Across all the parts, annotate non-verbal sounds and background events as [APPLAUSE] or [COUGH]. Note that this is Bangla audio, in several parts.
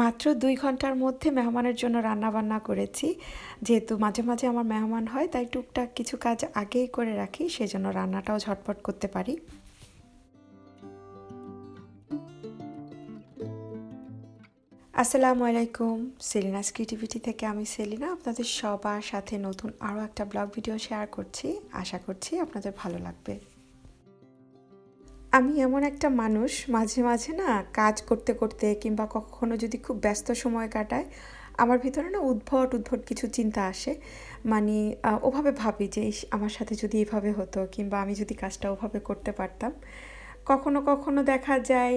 মাত্র দুই ঘণ্টার মধ্যে মেহমানের জন্য রান্না বান্না করেছি। যেহেতু মাঝে মাঝে আমার মেহমান হয়, তাই টুকটাক কিছু কাজ আগেই করে রাখি, সেজন্য রান্নাটাও ঝটপট করতে পারি। আসসালামু আলাইকুম সেলিনাস ক্রিয়েটিভিটি থেকে আমি সেলিনা, আপনাদের সবার সাথে নতুন আরও একটা ব্লগ ভিডিও শেয়ার করছি। আশা করছি আপনাদের ভালো লাগবে। আমি এমন একটা মানুষ মাঝে মাঝে না কাজ করতে করতে কিংবা কখনো যদি খুব ব্যস্ত সময় কাটায় আমার ভিতরে না উদ্ভট উদ্ভট কিছু চিন্তা আসে। মানে ওভাবে ভাবি যে আমার সাথে যদি এভাবে হতো কিংবা আমি যদি কাজটা ওভাবে করতে পারতাম। কখনো কখনো দেখা যায়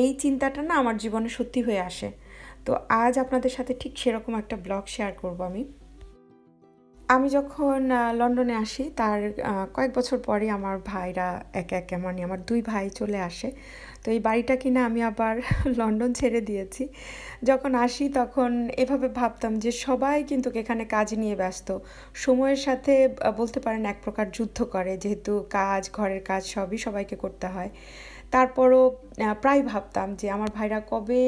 এই চিন্তাটা না আমার জীবনে সত্যি হয়ে আসে। তো আজ আপনাদের সাথে ঠিক সেরকম একটা ব্লগ শেয়ার করব আমি। আমি যখন লন্ডনে আসি, তার কয়েক বছর পরে আমার ভাইরা একে একে মানে আমার দুই ভাই চলে আসে। তো এই বাড়িটা কিনা আমি আবার [LAUGHS] লন্ডন ছেড়ে দিয়েছি। যখন আসি তখন এভাবে ভাবতাম যে সবাই কিন্তু এখানে কাজ নিয়ে ব্যস্ত। সময়ের সাথে বলতে পারেন এক প্রকার যুদ্ধ করে, যেহেতু কাজ, ঘরের কাজ সবই সবাইকে করতে হয়। তারপরও প্রায় ভাবতাম যে আমার ভাইরা কবে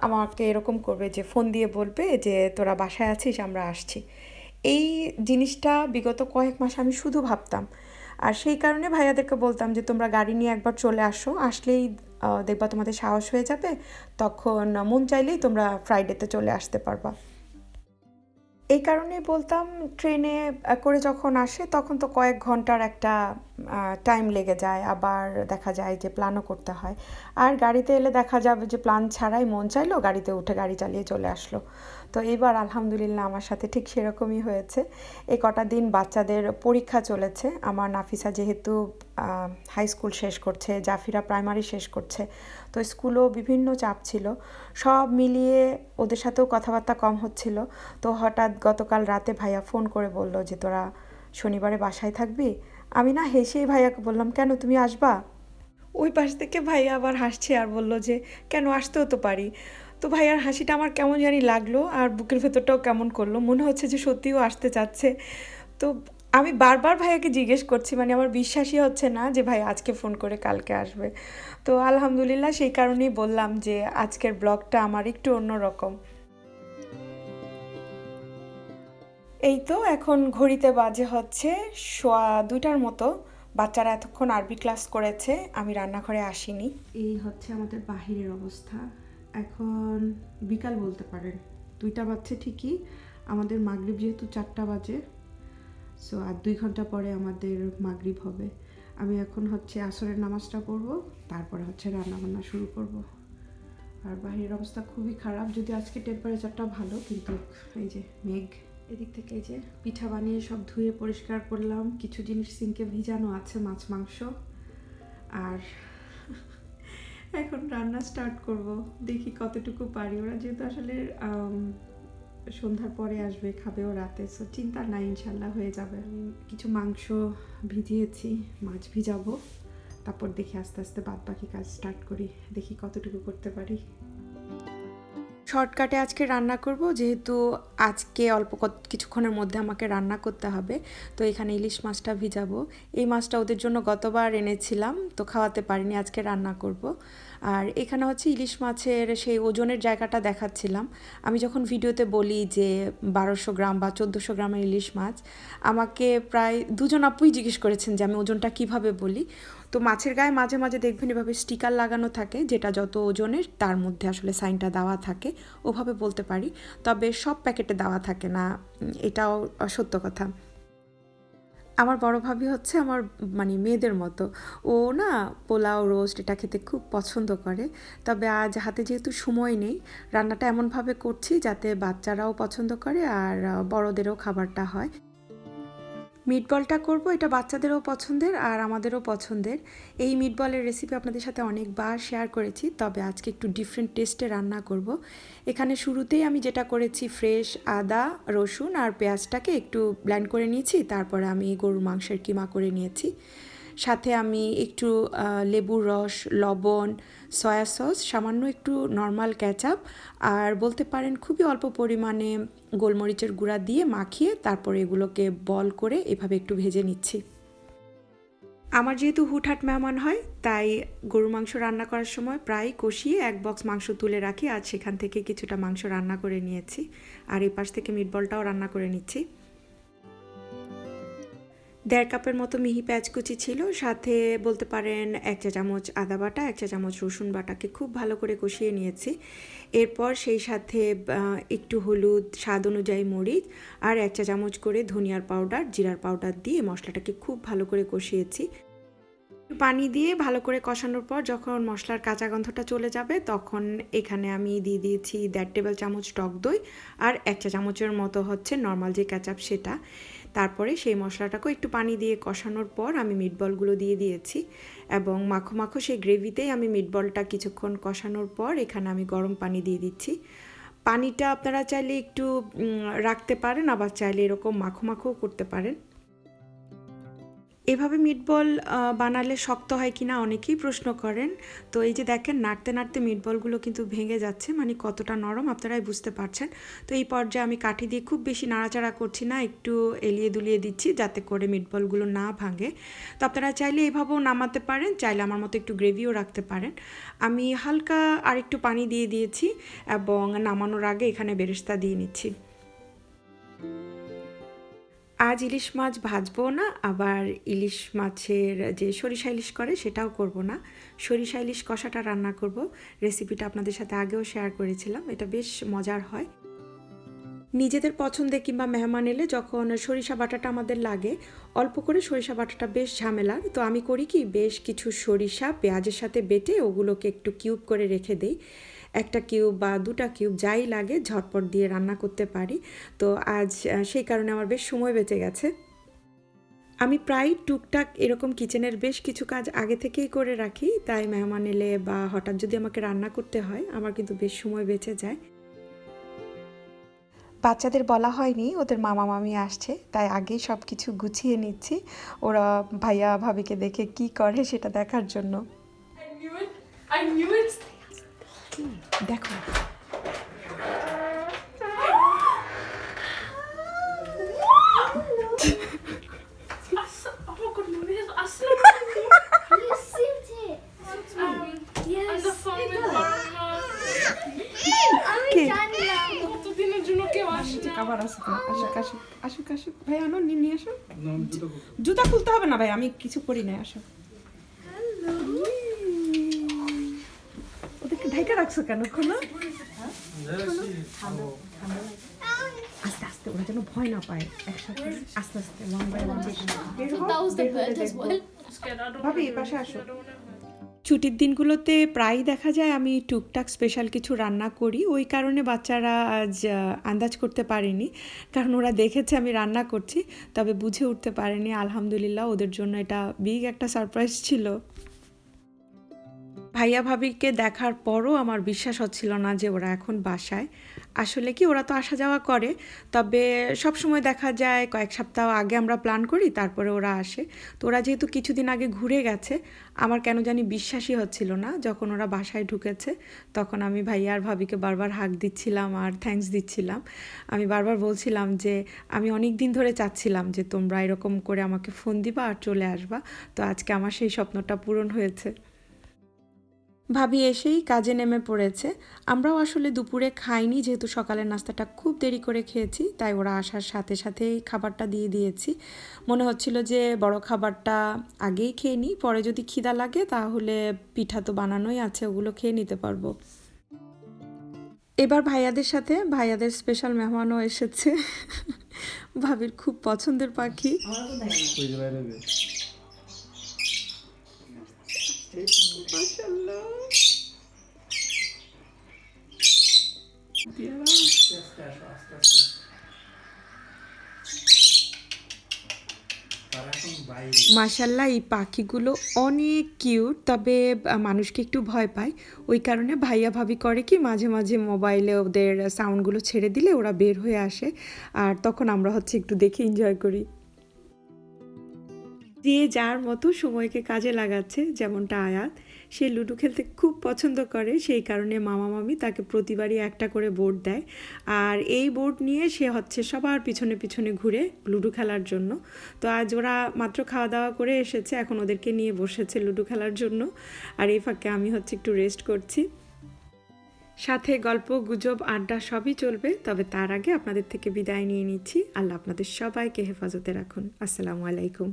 আমাকে এরকম করবে যে, ফোন দিয়ে বলবে যে, তোরা বাসায় আছিস, আমরা আসছি। এই জিনিসটা বিগত কয়েক মাস আমি শুধু ভাবতাম। আর সেই কারণে ভাইয়াদেরকে বলতাম যে, তোমরা গাড়ি নিয়ে একবার চলে আসো, আসলেই দেখবা তোমাদের সাহস হয়ে যাবে। তখন মন চাইলেই তোমরা ফ্রাইডেতে চলে আসতে পারবা। এই কারণে বলতাম, ট্রেনে করে যখন আসে, তখন তো কয়েক ঘণ্টার একটা টাইম লেগে যায়, আবার দেখা যায় যে প্ল্যানও করতে হয়। আর গাড়িতে এলে দেখা যাবে যে প্ল্যান ছাড়াই মন চাইলো, গাড়িতে উঠে গাড়ি চালিয়ে চলে আসলো। তো এবার আলহামদুলিল্লাহ আমার সাথে ঠিক সেরকমই হয়েছে। এই কটা দিন বাচ্চাদের পরীক্ষা চলেছে। আমার নাফিসা যেহেতু হাই স্কুল শেষ করছে, জাফিরা প্রাইমারি শেষ করছে, তো স্কুলও বিভিন্ন চাপ ছিল। সব মিলিয়ে ওদের সাথেও কথাবার্তা কম হচ্ছিল। তো হঠাৎ গতকাল রাতে ভাইয়া ফোন করে বলল যে, তোরা শনিবারে বাসায় থাকবি? আমি না হেসেই ভাইয়াকে বললাম, কেন তুমি আসবা? ওই পাশ থেকে ভাইয়া আবার হাসছে আর বলল যে, কেন আসতেও তো পারি? তো ভাইয়ার হাসিটা আমার কেমন জানি লাগল আর বুকের ভেতরটাও কেমন করল। মনে হচ্ছে যে সত্যিও আসতে চাচ্ছে। তো আমি বারবার ভাইয়াকে জিজ্ঞেস করছি মানে আমার বিশ্বাসই হচ্ছে না যে ভাই আজকে ফোন করে কালকে আসবে। তো আলহামদুলিল্লাহ সেই কারণেই বললাম যে, আজকের ব্লগটা আমার একটু অন্যরকম। এই তো এখন ঘড়িতে বাজে হচ্ছে সোয়া দুইটার মতো। বাচ্চারা এতক্ষণ আরবি ক্লাস করেছে, আমি রান্নাঘরে আসিনি। এই হচ্ছে আমাদের বাহিরের অবস্থা। এখন বিকাল বলতে পারেন, দুইটা বাজছে ঠিকই। আমাদের মাগরিব যেহেতু চারটা বাজে সো আর দুই ঘণ্টা পরে আমাদের মাগরিব হবে। আমি এখন হচ্ছে আসরের নামাজটা পড়ব, তারপরে হচ্ছে রান্নাবান্না শুরু করব। আর বাহিরের অবস্থা খুবই খারাপ, যদি আজকে টেম্পারেচারটা ভালো, কিন্তু এই যে মেঘ। এদিক থেকে যে পিঠা বানিয়ে সব ধুয়ে পরিষ্কার করলাম। কিছু জিনিস সিঙ্কে ভিজানো আছে, মাছ, মাংস। আর এখন রান্না স্টার্ট করব। দেখি কতটুকু পারি। ওরা যেহেতু আসলে সন্ধ্যার পরে আসবে খাবেও রাতে। সো চিন্তা নাই ইনশাল্লাহ হয়ে যাবে। আমি কিছু মাংস ভিজিয়েছি, মাছ ভিজাবো। তারপর দেখি আস্তে আস্তে বাদ বাকি কাজ স্টার্ট করি। দেখি কতটুকু করতে পারি। শর্টকাটে আজকে রান্না করব, যেহেতু আজকে অল্প কিছুক্ষণের মধ্যে আমাকে রান্না করতে হবে। তো এখানে ইলিশ মাছটা ভিজাবো। এই মাছটা ওদের জন্য গতবার এনেছিলাম, তো খাওয়াতে পারিনি, আজকে রান্না করব। আর এখানে হচ্ছে ইলিশ মাছের সেই ওজনের জায়গাটা দেখাচ্ছিলাম। আমি যখন ভিডিওতে বলি যে বারোশো গ্রাম বা চোদ্দোশো গ্রামের ইলিশ মাছ, আমাকে প্রায় দুজন আপুই জিজ্ঞেস করেছেন যে আমি ওজনটা কীভাবে বলি। তো মাছের গায়ে মাঝে মাঝে দেখবেন এভাবে স্টিকার লাগানো থাকে, যেটা যত ওজনের তার মধ্যে আসলে সাইনটা দেওয়া থাকে, ওভাবে বলতে পারি। তবে সব প্যাকেটে দেওয়া থাকে না এটাও সত্য কথা। আমার বড় ভাবি হচ্ছে আমার মানে মেয়েদের মতো। ও না পোলাও, রোস্ট এটা খেতে খুব পছন্দ করে। তবে আজ হাতে যেহেতু সময় নেই, রান্নাটা এমনভাবে করছি যাতে বাচ্চারাও পছন্দ করে আর বড়দেরও খাবারটা হয়। মিটবলটা করব, এটা বাচ্চাদেরও পছন্দের আর আমাদেরও পছন্দের। এই মিটবলের রেসিপি আপনাদের সাথে অনেকবার শেয়ার করেছি, তবে আজকে একটু ডিফারেন্ট টেস্টে রান্না করব। এখানে শুরুতেই আমি যেটা করেছি ফ্রেশ আদা, রসুন আর পেঁয়াজটাকে একটু ব্ল্যান্ড করে নিয়েছি, তারপরে আমি গরুর মাংসের কিমা করে নিয়েছি। সাথে আমি একটু লেবুর রস, লবণ, সয়া সস, সামান্য একটু নর্মাল ক্যাচাপ আর বলতে পারেন খুবই অল্প পরিমাণে গোলমরিচের গুঁড়া দিয়ে মাখিয়ে তারপরে এগুলোকে বল করে এভাবে একটু ভেজে নিচ্ছি। আমার যেহেতু হুটহাট মেহমান হয়, তাই গরু মাংস রান্না করার সময় প্রায় কষিয়ে এক বক্স মাংস তুলে রাখি আর সেখান থেকে কিছুটা মাংস রান্না করে নিয়েছি। আর এই পাশ থেকে মিটবলটাও রান্না করে নিচ্ছি। দেড় কাপের মতো মিহি পেঁয়াজ কুচি ছিল, সাথে বলতে পারেন এক চা চামচ আদা বাটা, এক চা চামচ রসুন বাটাকে খুব ভালো করে কষিয়ে নিয়েছি। এরপর সেই সাথে একটু হলুদ, স্বাদ অনুযায়ী মরিচ আর এক চা চামচ করে ধনিয়ার পাউডার, জিরার পাউডার দিয়ে মশলাটাকে খুব ভালো করে কষিয়েছি। পানি দিয়ে ভালো করে কষানোর পর যখন মশলার কাঁচা গন্ধটা চলে যাবে, তখন এখানে আমি দিয়ে দিয়েছি দেড় টেবিল চামচ টক দই আর এক চা চামচের মতো হচ্ছে নর্মাল যে কাঁচাপ, সেটা। তারপরে সেই মশলাটাকেও একটু পানি দিয়ে কষানোর পর আমি মিটবলগুলো দিয়ে দিয়েছি এবং মাখো মাখো সেই গ্রেভিতেই আমি মিটবলটা কিছুক্ষণ কষানোর পর এখানে আমি গরম পানি দিয়ে দিচ্ছি। পানিটা আপনারা চাইলে একটু রাখতে পারেন, আবার চাইলে এরকম মাখো মাখো করতে পারেন। এভাবে মিটবল বানালে শক্ত হয় কি না অনেকেই প্রশ্ন করেন। তো এই যে দেখেন, নাড়তে নাড়তে মিটবলগুলো কিন্তু ভেঙে যাচ্ছে মানে কতটা নরম আপনারাই বুঝতে পারছেন। তো এই পর্যায়ে আমি কাঠি দিয়ে খুব বেশি নাড়াচাড়া করছি না, একটু এলিয়ে দুলিয়ে দিচ্ছি যাতে করে মিটবলগুলো না ভাঙে। তো আপনারা চাইলে এইভাবেও নামাতে পারেন, চাইলে আমার মতো একটু গ্রেভিও রাখতে পারেন। আমি হালকা আর একটু পানি দিয়ে দিয়েছি এবং নামানোর আগে এখানে বেরেস্তা দিয়ে নিচ্ছি। আজ ইলিশ মাছ ভাজবো না, আবার ইলিশ মাছের যে সরিষা ইলিশ করে সেটাও করব না। সরিষা ইলিশ কষাটা রান্না করব। রেসিপিটা আপনাদের সাথে আগেও শেয়ার করেছিলাম, এটা বেশ মজার হয়। নিজেদের পছন্দে কিংবা মেহমান এলে যখন সরিষা বাটাটা আমাদের লাগে, অল্প করে সরিষা বাটাটা বেশ ঝামেলার। তো আমি করি কি, বেশ কিছু সরিষা পেঁয়াজের সাথে বেটে ওগুলোকে একটু কিউব করে রেখে দিই। একটা কিউব বা দুটা কিউব যাই লাগে ঝটপট দিয়ে রান্না করতে পারি। তো আজ সেই কারণে আমার বেশ সময় বেঁচে গেছে। আমি প্রায় টুকটাক এরকম কিচেনের বেশ কিছু কাজ আগে থেকেই করে রাখি। তাই মেহমান এলে বা হঠাৎ যদি আমাকে রান্না করতে হয়, আমার কিন্তু বেশ সময় বেঁচে যায়। বাচ্চাদের বলা হয়নি, ওদের মামা মামি আসছে, তাই আগেই সব কিছু গুছিয়ে নিচ্ছি। ওরা ভাইয়া, ভাবিকে দেখে কি করে সেটা দেখার জন্য। দেখো। কে? আসে আবার আসুক না আসুক আসুক আসুক আসুক। ভাই আনো নিয়ে আসো। জুতা খুলতে হবে না ভাই আমি কিছু করি না আসো। রাখছো কেন? খোলো আস্তে আস্তে ওরা যেন ভয় না পায় একসাথে। আস্তে আস্তে ওয়ান বাই ওয়ান ভাবি পাশে আসো. ছুটির দিনগুলোতে প্রায় দেখা যায় আমি টুকটাক স্পেশাল কিছু রান্না করি। ওই কারণে বাচ্চারা আজ আন্দাজ করতে পারেনি কারণ ওরা দেখেছে আমি রান্না করছি তবে বুঝে উঠতে পারেনি। আলহামদুলিল্লাহ ওদের জন্য এটা বিগ একটা সারপ্রাইজ ছিল। ভাইয়া ভাবিকে দেখার পরও আমার বিশ্বাস হচ্ছিল না যে ওরা এখন বাসায়। আসলে কি ওরা তো আসা যাওয়া করে, তবে সব সময় দেখা যায় কয়েক সপ্তাহ আগে আমরা প্ল্যান করি, তারপরে ওরা আসে। তো ওরা যেহেতু কিছুদিন আগে ঘুরে গেছে, আমার কেন জানি বিশ্বাসই হচ্ছিল না যখন ওরা বাসায় ঢুকেছে, তখন আমি ভাইয়া আর ভাবিকে বারবার হাক দিচ্ছিলাম আর থ্যাঙ্কস দিচ্ছিলাম। আমি বারবার বলছিলাম যে, আমি অনেক দিন ধরে চাচ্ছিলাম যে তোমরা এরকম করে আমাকে ফোন দিবা আর চলে আসবা। তো আজকে আমার সেই স্বপ্নটা পূরণ হয়েছে। ভাবি এসেই কাজে নেমে পড়েছে। আমরাও আসলে দুপুরে খাইনি যেহেতু সকালের নাস্তাটা খুব দেরি করে খেয়েছি তাই ওরা আসার সাথে সাথেই খাবারটা দিয়ে দিয়েছি। মনে হচ্ছিল যে বড় খাবারটা আগেই খেয়ে নিই পরে যদি খিদা লাগে তাহলে পিঠা তো বানানোই আছে ওগুলো খেয়ে নিতে পারব। এবার ভাইয়াদের সাথে ভাইয়াদের স্পেশাল মেহমানও এসেছে। ভাবির খুব পছন্দের পাখি। ওই মাশাল্লাহ, এই পাখিগুলো অনেক কিউট তবে মানুষকে একটু ভয় পায়। ওই কারণে ভাইয়া ভাবি করে কি, মাঝে মাঝে মোবাইলে ওদের সাউন্ডগুলো ছেড়ে দিলে ওরা বের হয়ে আসে। আর তখন আমরা হচ্ছে একটু দেখে এনজয় করি। যে যার মতো সময়কে কাজে লাগাচ্ছে, যেমনটা আয়াত। সে লুডো খেলতে খুব পছন্দ করে, সেই কারণে মামা মামি তাকে প্রতিবারই একটা করে বোর্ড দেয়। আর এই বোর্ড নিয়ে সে হচ্ছে সবার পিছনে পিছনে ঘুরে লুডো খেলার জন্য। তো আজ ওরা মাত্র খাওয়া দাওয়া করে এসেছে, এখন ওদেরকে নিয়ে বসেছে লুডো খেলার জন্য। আর এই ফাঁকে আমি হচ্ছে একটু রেস্ট করছি। সাথে গল্প, গুজব, আড্ডা সবই চলবে, তবে তার আগে আপনাদের থেকে বিদায় নিয়ে নিচ্ছি। আল্লাহ আপনাদের সবাইকে হেফাজতে রাখুন। আসসালামু আলাইকুম।